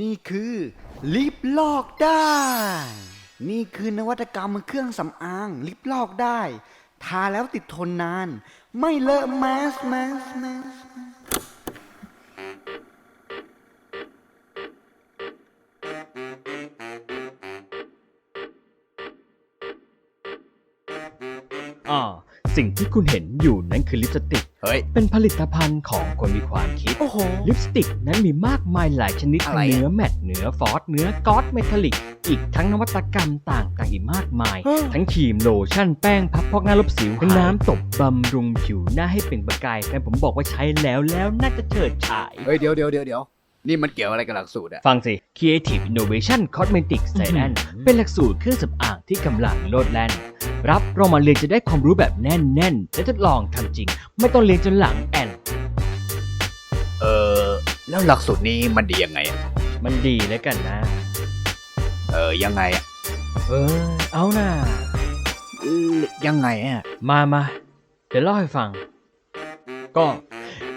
นี่คือลิปลอกได้ นี่คือนวัตกรรมเครื่องสำอาง ลิปลอกได้ ทาแล้วติดทนนาน ไม่เลอะแมสแมสแมสอ่า สิ่งที่คุณเห็นอยู่นั้นคือลิปสติก เฮ้ย เป็นผลิตภัณฑ์ของคนมีความคิด โอ้โห ลิปสติกนั้นมีมากมายหลายชนิดอะไรทั้งอะ เนื้อแมตต์เนื้อฟอสเนื้อก๊อตเมทัลลิก อีกทั้งนวัตกรรมต่างๆอีกมากมายเออทั้งครีมโลชั่นแป้งพับพอกหน้าลบสิวทั้งน้ำตบบำรุงผิวหน้าให้เปล่งประกายแฟนผมบอกว่าใช้แล้วแล้วน่าจะเฉิดฉาย เฮ้ยเดี๋ยวเดี๋ยวเดี๋ยวเดี๋ยวนี่มันเกี่ยวอะไรกับหลักสูตรอะฟังสิ Creative Innovation Cosmetic Science เป็นหลักสูตรเครื่องสำอางที่กำลังโลดแล่น รับเรามาเรียนจะได้ความรู้แบบแน่นๆและทดลองทำจริง ไม่ต้องเรียนจนหลังแอนเออแล้วหลักสูตรนี้มันดียังไงอะมันดีแล้วกันนะ เออยังไงอะเออ เอาน่าเออยังไงอะมามาเดี๋ยวเล่าให้ฟัง ก็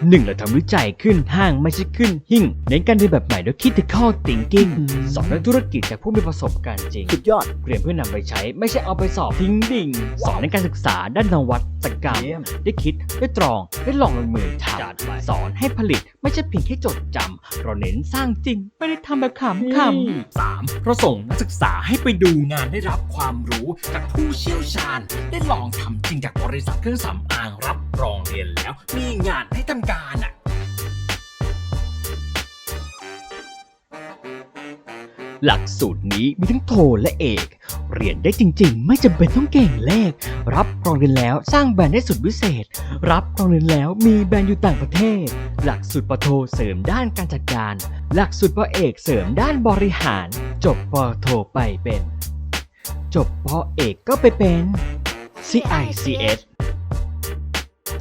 หนึ่งเราทำวิจัยขึ้นห้างไม่ใช่ขึ้นหิ่งเน้นการเรียนแบบใหม่ด้วย critical thinking สอนนักธุรกิจจากผู้มีประสบการณ์จริง สุดยอด เรียนเพื่อนำไปใช้ไม่ใช่เอาไปสอบทิ้งดิ่ง สอนในการศึกษาด้านนวัตกรรมเยี่ยมได้คิดได้ตรองได้ลองลงมือทจัดไปำสอนให้ผลิตไม่ใช่เพียงแค่จดจำเราเน้นสร้างจริง ไม่ได้ทำแบบขำขำ 3. เราส่งนักศึกษาให้ไปดูงานได้รับความรู้จากผู้เชี่ยวชาญ ได้ลองทำจริงจากบริษัทเครื่องสำอางรับ รองเรียนแล้ว มีงานให้ทำการอะหลักสูตรนี้มีทั้งโทและเอก เรียนได้จริงๆ ไม่จำเป็นต้องเก่งเลข รับรองเรียนแล้วสร้างแบรนด์ได้สุดวิเศษ รับรองเรียนแล้วมีแบรนด์อยู่ต่างประเทศ หลักสูตรปโทเสริมด้านการจัดการ หลักสูตรปเอกเสริมด้านบริหาร จบปโทไปเป็น จบปเอกก็ไปเป็น CICS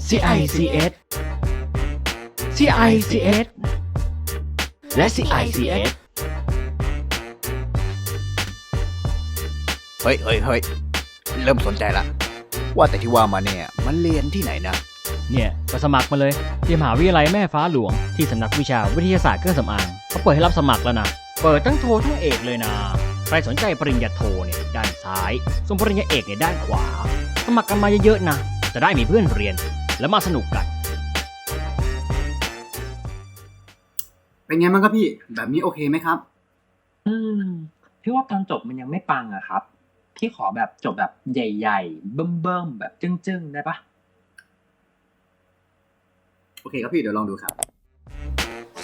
CICS CICS และ CICS เฮ้ยเฮ้ยเฮ้ยเริ่มสนใจละ ว่าแต่ที่ว่ามาเนี่ย มันเรียนที่ไหนนะ เนี่ยก็สมัครมาเลยที่มหาวิทยาลัยแม่ฟ้าหลวงที่สำนักวิชาวิทยาศาสตร์เครื่องสำอางเขาเปิดให้รับสมัครแล้วนะ เปิดทั้งโททั้งเอกเลยนะ ใครสนใจปริญญาโทเนี่ยด้านซ้าย ส่วนปริญญาเอกเนี่ยด้านขวา สมัครกันมาเยอะๆนะ จะได้มีเพื่อนเรียน และมาสนุกกัน เป็นไงบ้างครับพี่ แบบนี้โอเคไหมครับ อืมพี่ว่าตอนจบมันยังไม่ปังอะครับ พี่ขอแบบจบแบบใหญ่ ๆ เบิ่มๆแบบจึ้งๆ ได้ปะโอเคครับพี่เดี๋ยวลองดูครับ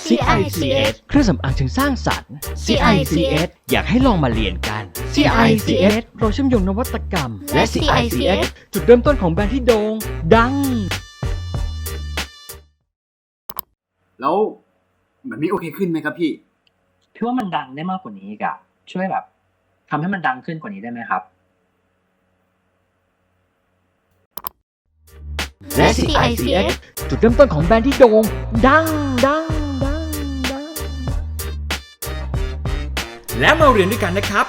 CICS เครื่องสำอางถึงสร้างสรรค์ CICS อยากให้ลองมาเรียนกัน CICS เราเชื่อมโยงนวัตกรรม และ CICS จุดเริ่มต้นของแบรนด์ที่โด่งดัง แล้วแบบนี้โอเคขึ้นไหมครับพี่พี่ว่ามันดังได้มากกว่านี้อีกอะช่วยแบบทำให้มันดังขึ้นกว่านี้ได้ไหมครับ และ CICS จุดเริ่มต้นของแบรนด์ที่โด่งดังดังดังดังและมาเรียนด้วยกันนะครับ